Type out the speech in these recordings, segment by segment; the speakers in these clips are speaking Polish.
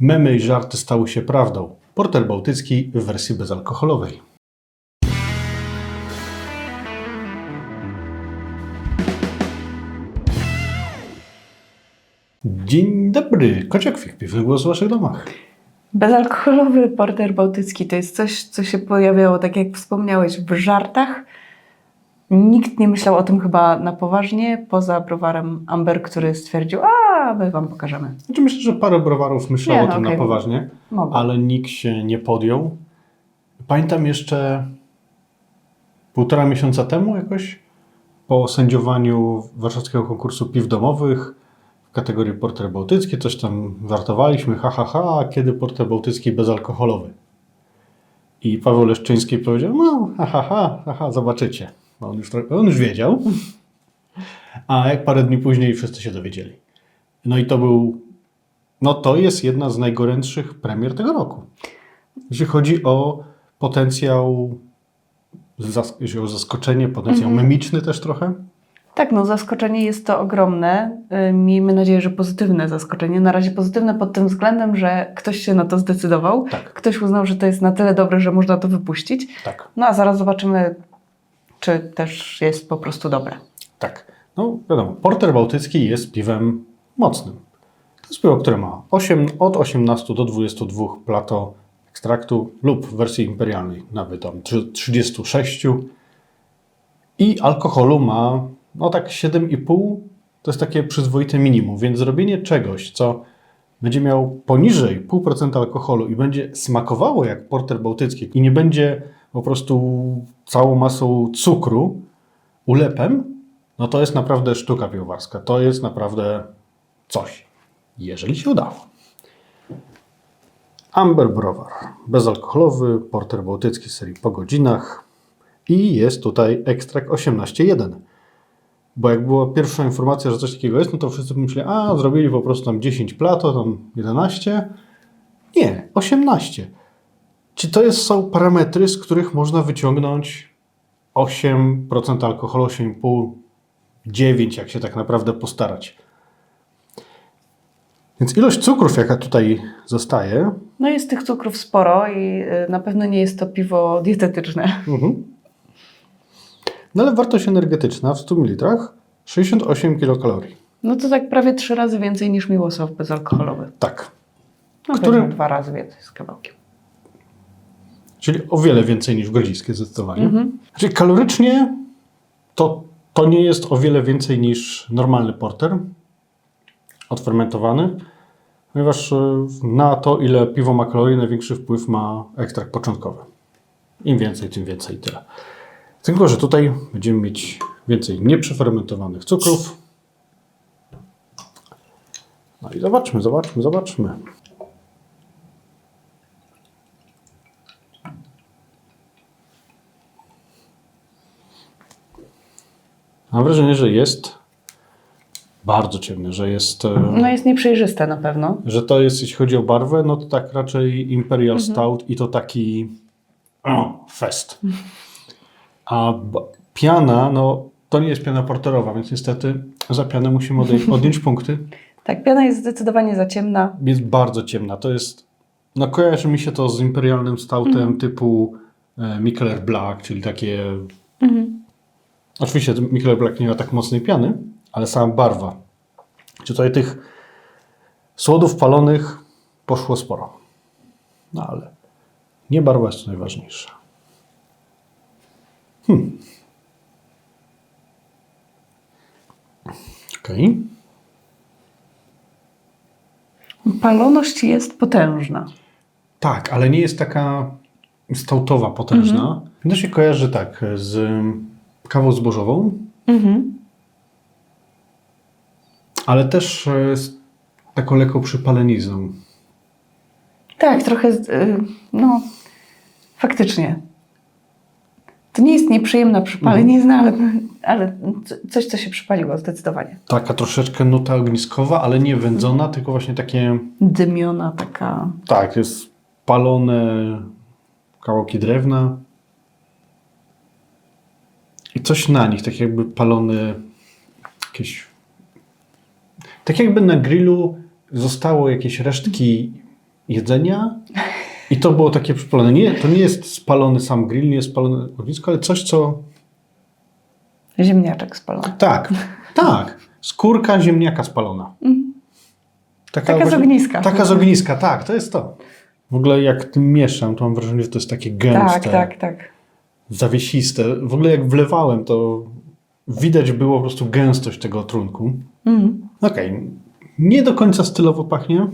Memy i żarty stały się prawdą. Porter bałtycki w wersji bezalkoholowej. Dzień dobry, kociakwik, piwny głos w waszych domach. Bezalkoholowy porter bałtycki to jest coś, co się pojawiało, tak jak wspomniałeś, w żartach. Nikt nie myślał o tym chyba na poważnie, poza browarem Amber, który stwierdził, a my wam pokażemy. Znaczy myślę, że parę browarów myślało Nie, o tym no okej. na poważnie, Mogą. ale nikt się nie podjął. Pamiętam jeszcze półtora miesiąca temu jakoś po sędziowaniu warszawskiego konkursu piw domowych w kategorii porter bałtycki, coś tam żartowaliśmy, ha, ha, ha, a kiedy porter bałtycki bezalkoholowy? I Paweł Leszczyński powiedział, no, ha, ha, ha, ha, ha zobaczycie. No, on, już, on już wiedział. A jak parę dni później wszyscy się dowiedzieli. No i to był, no to jest jedna z najgorętszych premier tego roku. Jeśli chodzi o potencjał, jeśli o zaskoczenie, potencjał memiczny też trochę. Tak, no zaskoczenie jest to ogromne. Y, Miejmy nadzieję, że pozytywne zaskoczenie. Na razie pozytywne pod tym względem, że ktoś się na to zdecydował. Tak. Ktoś uznał, że to jest na tyle dobre, że można to wypuścić. Tak, No a zaraz zobaczymy, czy też jest po prostu dobre. tak. No wiadomo, porter bałtycki jest piwem mocnym. To jest piwo, które ma 8, od 18 do 22 plato ekstraktu lub w wersji imperialnej nawet tam trzy- 36 i alkoholu ma no tak 7,5 to jest takie przyzwoite minimum, więc zrobienie czegoś, co będzie miał poniżej 0,5% alkoholu i będzie smakowało jak porter bałtycki i nie będzie po prostu całą masą cukru ulepem, no to jest naprawdę sztuka piwowarska. To jest naprawdę coś, jeżeli się udało. Amber Browar, bezalkoholowy, porter bałtycki serii po godzinach i jest tutaj ekstrakt 18.1. Bo jak była pierwsza informacja, że coś takiego jest, no to wszyscy myśleli, a zrobili po prostu tam 10 plato, tam 11. Nie, 18. Czy to jest, są parametry, z których można wyciągnąć 8% alkoholu, 8,5, 9, jak się tak naprawdę postarać. Więc ilość cukrów, jaka tutaj zostaje, No jest tych cukrów sporo i y, na pewno nie jest to piwo dietetyczne. Mhm. No ale wartość energetyczna w 100 ml 68 kilokalorii. No to tak prawie trzy razy więcej niż Miłosław bezalkoholowy. Tak. No Który... dwa razy więcej z kawałkiem. Czyli o wiele więcej niż grodziskie zdecydowanie. Mhm. Czyli kalorycznie to, to nie jest o wiele więcej niż normalny porter odfermentowany, ponieważ e, na to, ile piwo ma kalorii, największy wpływ ma ekstrakt początkowy. Im więcej, tym więcej i tyle. Tylko, że tutaj będziemy mieć więcej nieprzefermentowanych cukrów. No i zobaczmy, zobaczmy, zobaczmy. Mam wrażenie, że jest bardzo ciemny, że jest, e, No jest nieprzejrzyste na pewno. że to jest, jeśli chodzi o barwę, no to tak raczej Imperial Stout i to taki o, fest. A piana, no to nie jest piana porterowa, więc niestety za pianę musimy odej- odjąć punkty. Tak, piana jest zdecydowanie za ciemna. Jest bardzo ciemna. To jest, no kojarzy mi się to z imperialnym stoutem typu e, Black, czyli takie Oczywiście Micheler Black nie ma tak mocnej piany, ale sama barwa. Czy tutaj tych słodów palonych poszło sporo. No ale nie barwa jest najważniejsza. Hmm. Okej. Paloność jest potężna. Tak, ale nie jest taka stoutowa, potężna. To się kojarzy tak z kawą zbożową, Mhm. Ale też e, z taką lekką przypalenizną. Tak, trochę, y, no faktycznie. To nie jest nieprzyjemna przypalenizna, ale, ale c- coś, co się przypaliło zdecydowanie. Taka troszeczkę nuta ogniskowa, ale nie wędzona, tylko właśnie takie, Dymiona taka. tak, jest palone kawałki drewna i coś na nich, tak jakby palone jakieś, tak jakby na grillu zostało jakieś resztki jedzenia. I to było takie przypalone. Nie, to nie jest spalony sam grill, nie jest spalone ognisko, ale coś, co... Ziemniaczek spalony. Tak, tak. Skórka ziemniaka spalona. Taka z ogniska. Taka z ogniska, tak, to jest to. W ogóle jak tym mieszam, to mam wrażenie, że to jest takie gęste, Tak, tak, tak. zawiesiste. W ogóle jak wlewałem, to widać było po prostu gęstość tego trunku. Mhm. Okej, nie do końca stylowo pachnie,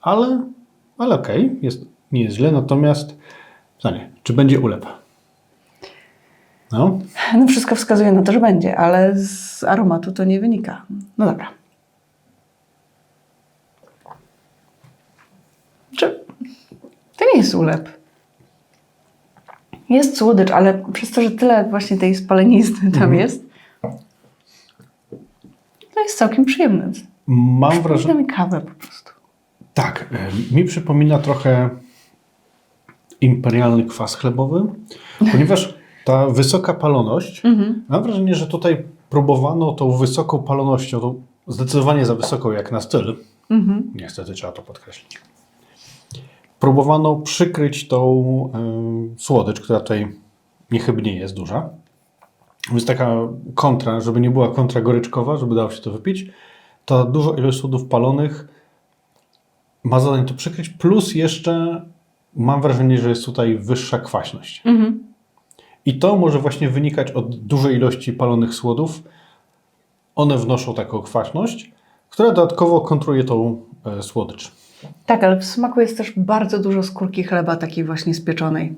ale, ale okej, jest, nie jest źle. Natomiast pytanie, czy będzie ulep? No, No wszystko wskazuje na to, że będzie, ale z aromatu to nie wynika. No dobra. Czy to nie jest ulep? Jest słodycz, ale przez to, że tyle właśnie tej spalenizny tam jest, to jest całkiem przyjemne. mam wrażenie, mi kawę po prostu. tak, e, mi przypomina trochę imperialny kwas chlebowy, ponieważ ta wysoka paloność, mam wrażenie, że tutaj próbowano tą wysoką palonością, tą zdecydowanie za wysoką jak na styl, Mhm. Niestety trzeba to podkreślić. Próbowano przykryć tą y, słodycz, która tutaj niechybnie jest duża. Więc taka kontra, żeby nie była kontra goryczkowa, żeby dało się to wypić. Ta duża ilość słodów palonych ma zadanie to przykryć, plus jeszcze mam wrażenie, że jest tutaj wyższa kwaśność. Mhm. I to może właśnie wynikać od dużej ilości palonych słodów. One wnoszą taką kwaśność, która dodatkowo kontroluje tą e, słodycz. Tak, ale w smaku jest też bardzo dużo skórki chleba takiej właśnie spieczonej.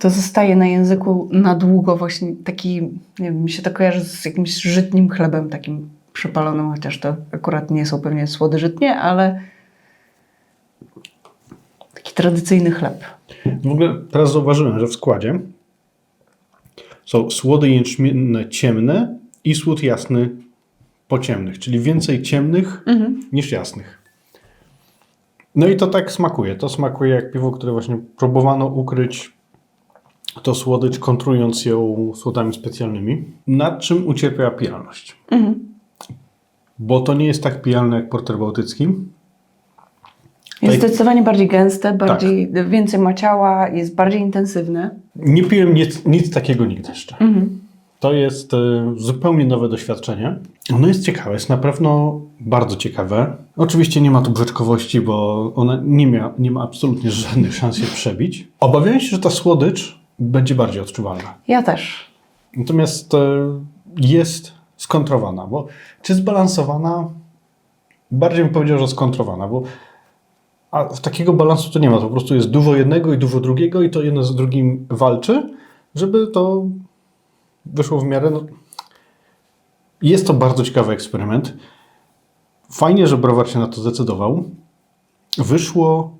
To zostaje na języku na długo właśnie taki, nie wiem, mi się to kojarzy z jakimś żytnim chlebem takim przypalonym, chociaż to akurat nie są pewnie słody żytnie, ale taki tradycyjny chleb. W ogóle teraz zauważyłem, że w składzie są słody jęczmienne ciemne i słód jasny po ciemnych, czyli więcej ciemnych niż jasnych. No i to tak smakuje. To smakuje jak piwo, które właśnie próbowano ukryć to słodycz, kontrując ją słodami specjalnymi. Nad czym ucierpiała pijalność? Bo to nie jest tak pijalne jak porter bałtycki. Jest Tak. zdecydowanie bardziej gęste, bardziej, więcej ma ciała, jest bardziej intensywne. Nie piłem nic, nic takiego nigdy jeszcze. To jest e, zupełnie nowe doświadczenie. Ono jest ciekawe, jest na pewno bardzo ciekawe. Oczywiście nie ma tu brzeczkowości, bo ona nie, mia, nie ma absolutnie żadnych szans się przebić. Obawiam się, że ta słodycz będzie bardziej odczuwalna. Ja też. Natomiast e, jest skontrowana, bo czy zbalansowana? Bardziej bym powiedział, że skontrowana, bo a w takiego balansu to nie ma. To po prostu jest dużo jednego i dużo drugiego i to jedno z drugim walczy, żeby to wyszło w miarę. No, jest to bardzo ciekawy eksperyment. Fajnie, że browar się na to zdecydował. Wyszło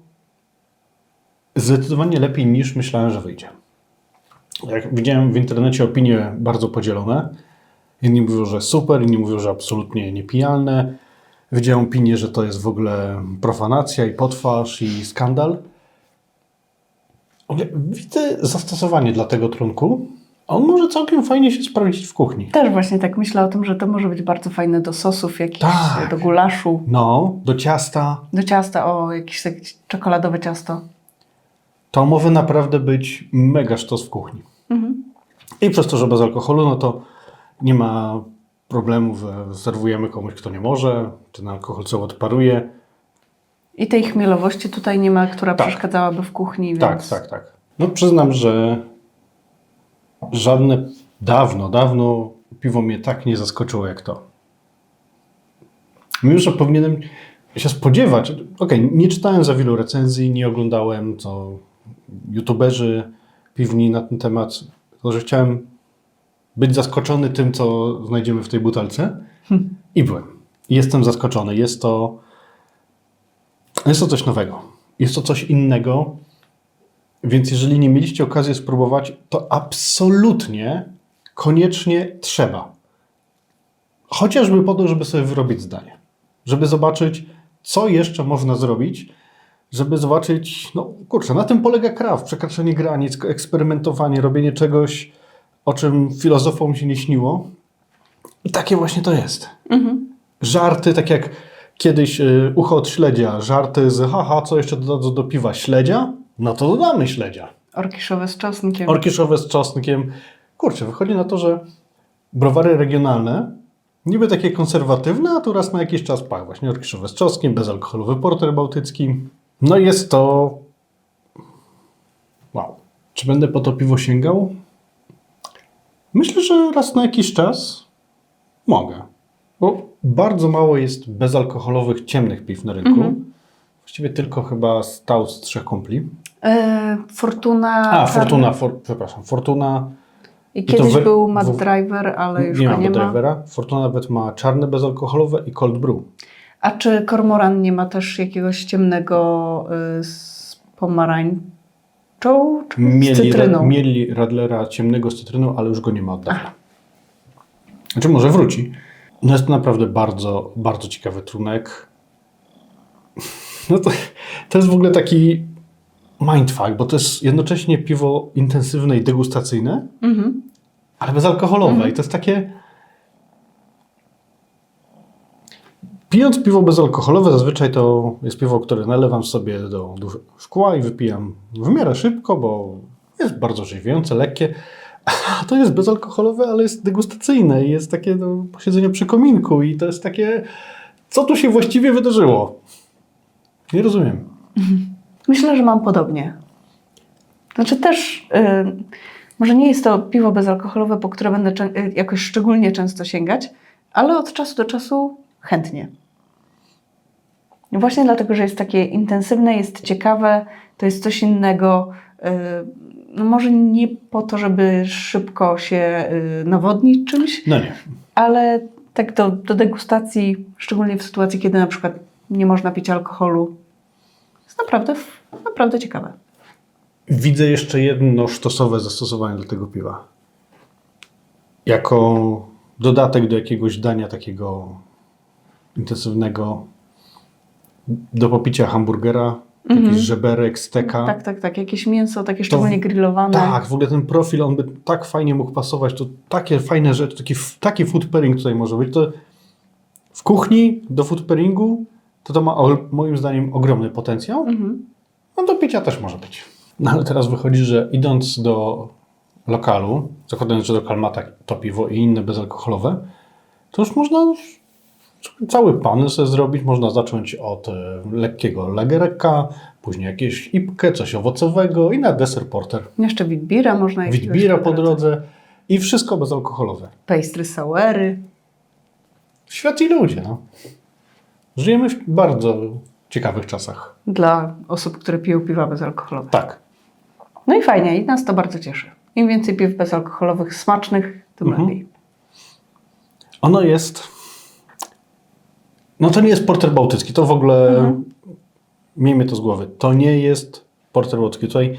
zdecydowanie lepiej niż myślałem, że wyjdzie. Jak widziałem w internecie opinie bardzo podzielone. Jedni mówią, że super, inni mówią, że absolutnie niepijalne. Widziałem opinię, że to jest w ogóle profanacja i potwarz i skandal. Widzę zastosowanie dla tego trunku. On może całkiem fajnie się sprawdzić w kuchni. Też właśnie tak myślę o tym, że to może być bardzo fajne do sosów jakichś, Tak. do gulaszu. No, do ciasta Do ciasta, o jakieś takie czekoladowe ciasto. to może naprawdę być mega sztos w kuchni. I przez to, że bez alkoholu, no to nie ma problemu, że serwujemy komuś, kto nie może, ten alkohol co odparuje. I tej chmielowości tutaj nie ma, która Tak. przeszkadzałaby w kuchni, więc... Tak, tak, tak. No przyznam, że żadne dawno, dawno piwo mnie tak nie zaskoczyło jak to. Mimo, że powinienem się spodziewać. Okej, nie czytałem za wielu recenzji, nie oglądałem, co youtuberzy piwni na ten temat, tylko że chciałem być zaskoczony tym, co znajdziemy w tej butelce. I byłem. Jestem zaskoczony. Jest to, jest to coś nowego. Jest to coś innego. Więc jeżeli nie mieliście okazji spróbować, to absolutnie, koniecznie trzeba. Chociażby po to, żeby sobie wyrobić zdanie. Żeby zobaczyć, co jeszcze można zrobić, żeby zobaczyć, no kurczę, na tym polega kraw, przekraczanie granic, eksperymentowanie, robienie czegoś, o czym filozofom się nie śniło. I takie właśnie to jest. Żarty, tak jak kiedyś y, ucho od śledzia, żarty z haha, co jeszcze dodadzą do piwa? Śledzia? No to dodamy śledzia. Orkiszowe z czosnkiem. Orkiszowe z czosnkiem. Kurczę, wychodzi na to, że browary regionalne, niby takie konserwatywne, a tu raz na jakiś czas pach, właśnie orkiszowe z czosnkiem, bezalkoholowy porter bałtycki. No jest to... Wow. Czy będę po to piwo sięgał? Myślę, że raz na jakiś czas mogę. Bo bardzo mało jest bezalkoholowych, ciemnych piw na rynku. Mhm. Właściwie tylko chyba stout z trzech kumpli. E, Fortuna. A. Fortuna, for, przepraszam, Fortuna I kiedyś był Mad Driver, ale już nie ma nie ma. drivera. Fortuna nawet ma czarne bezalkoholowe i cold brew. A czy Kormoran nie ma też jakiegoś ciemnego y, z pomarańczą? Czy z Mieli, cytryną? mieli Radlera ciemnego z cytryną, ale już go nie ma od dawna. Znaczy może wróci. No jest to naprawdę bardzo, bardzo ciekawy trunek. No to, to jest w ogóle taki mindfuck, bo to jest jednocześnie piwo intensywne i degustacyjne, Mhm. ale bezalkoholowe. I to jest takie. Pijąc piwo bezalkoholowe, zazwyczaj to jest piwo, które nalewam sobie do, do szkła i wypijam w miarę szybko, bo jest bardzo żywiące, lekkie. A to jest bezalkoholowe, ale jest degustacyjne i jest takie no, posiedzenie przy kominku i to jest takie, co tu się właściwie wydarzyło? Nie rozumiem. Myślę, że mam podobnie. Znaczy też, y, może nie jest to piwo bezalkoholowe, po które będę jakoś szczególnie często sięgać, ale od czasu do czasu chętnie. I Właśnie dlatego, że jest takie intensywne, jest ciekawe, to jest coś innego. y, No może nie po to, żeby szybko się y, nawodnić czymś, No nie. ale tak do, do degustacji, szczególnie w sytuacji, kiedy na przykład nie można pić alkoholu, jest naprawdę, naprawdę ciekawe. Widzę jeszcze jedno sztosowe zastosowanie do tego piwa. Jako dodatek do jakiegoś dania takiego intensywnego, do popicia hamburgera, jakiś żeberek, steka. Tak, tak, tak. Jakieś mięso takie szczególnie grillowane. Tak, w ogóle ten profil, on by tak fajnie mógł pasować, to takie fajne rzeczy, taki, taki food pairing tutaj może być. To w kuchni do food pairingu to to ma moim zdaniem ogromny potencjał. Mhm. No do picia też może być. No ale teraz wychodzi, że idąc do lokalu, zakładając, że lokal ma tak, to piwo i inne bezalkoholowe, to już można cały sobie zrobić. Można zacząć od e, lekkiego lagereka, później jakieś ipkę, coś owocowego i na deser porter. Jeszcze witbira można jakiegoś Witbira po drodze i wszystko bezalkoholowe. Pastry sauery. Świat i ludzie, no. Żyjemy w bardzo ciekawych czasach. Dla osób, które piją piwa bezalkoholowe. Tak. No i fajnie, i nas to bardzo cieszy. Im więcej piw bezalkoholowych, smacznych, tym Mhm. lepiej. Ono jest. No to nie jest porter bałtycki. To w ogóle. Mhm. Miejmy to z głowy. To nie jest porter bałtycki. Tutaj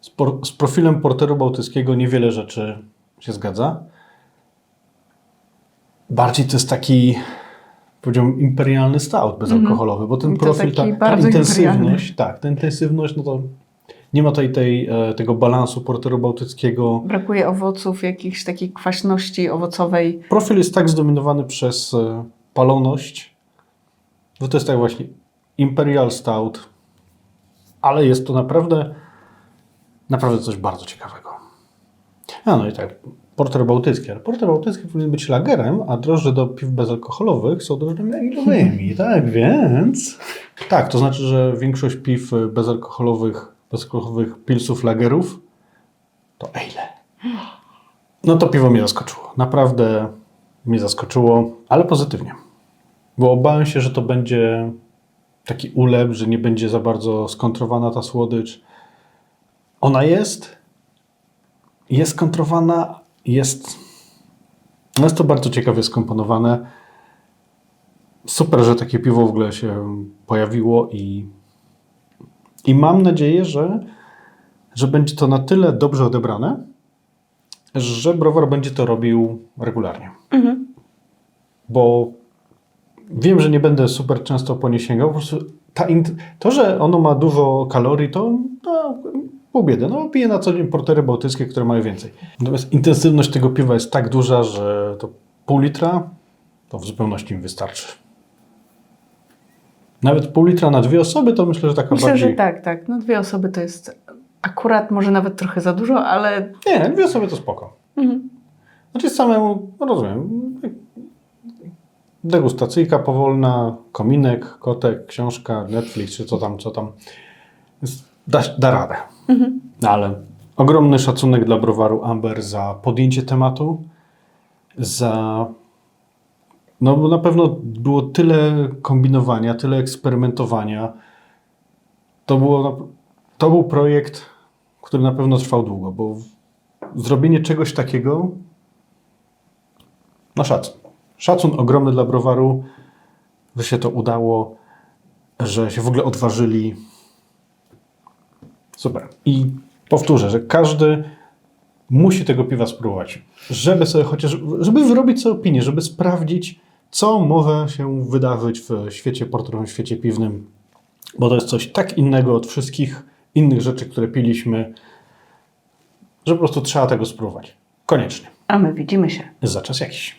z, por, z profilem porteru bałtyckiego niewiele rzeczy się zgadza. Bardziej to jest taki, powiedziałbym, imperialny stout bezalkoholowy, bo ten Mhm. Profil, ta, ta intensywność, tak, ta intensywność, no to nie ma tutaj tej, e, tego balansu porteru bałtyckiego. Brakuje owoców, jakiejś takiej kwaśności owocowej. Profil jest tak zdominowany przez e, paloność, że to jest tak właśnie Imperial Stout, ale jest to naprawdę, naprawdę coś bardzo ciekawego. A no i tak, porter bałtycki, ale porter bałtycki powinien być lagerem, a drożdże do piw bezalkoholowych są drożdżami agilowymi, tak więc... Tak, to znaczy, że większość piw bezalkoholowych, bezalkoholowych pilsów lagerów to ale. No to piwo mnie zaskoczyło. Naprawdę mnie zaskoczyło, ale pozytywnie. Bo obawiam się, że to będzie taki ulep, że nie będzie za bardzo skontrowana ta słodycz. Ona jest, jest skontrowana, jest, no jest to bardzo ciekawie skomponowane. Super, że takie piwo w ogóle się pojawiło i, i mam nadzieję, że, że będzie to na tyle dobrze odebrane, że browar będzie to robił regularnie. Mhm. Bo wiem, że nie będę super często po nie sięgał. Po prostu ta to, że ono ma dużo kalorii, to no, pół biedy. No, piję na co dzień portery bałtyckie, które mają więcej. Natomiast intensywność tego piwa jest tak duża, że to pół litra to w zupełności mi wystarczy. Nawet pół litra na dwie osoby to myślę, że taka Myślę, bardziej... że tak, tak. No dwie osoby to jest akurat może nawet trochę za dużo, ale Nie, dwie osoby to spoko. mhm. Znaczy samemu, no rozumiem, degustacyjka powolna, kominek, kotek, książka, Netflix, czy co tam, co tam. Da, da radę. Mhm. No Ale ogromny szacunek dla browaru Amber za podjęcie tematu, za... No bo na pewno było tyle kombinowania, tyle eksperymentowania. To, było, to był projekt, który na pewno trwał długo, bo zrobienie czegoś takiego no szacun. Szacun ogromny dla browaru, że się to udało, że się w ogóle odważyli. Super. I powtórzę, że każdy musi tego piwa spróbować, żeby sobie chociaż, żeby wyrobić sobie opinię, żeby sprawdzić, co może się wydarzyć w świecie porterowym, w świecie piwnym, bo to jest coś tak innego od wszystkich innych rzeczy, które piliśmy, że po prostu trzeba tego spróbować. Koniecznie. a my widzimy się. Za czas jakiś.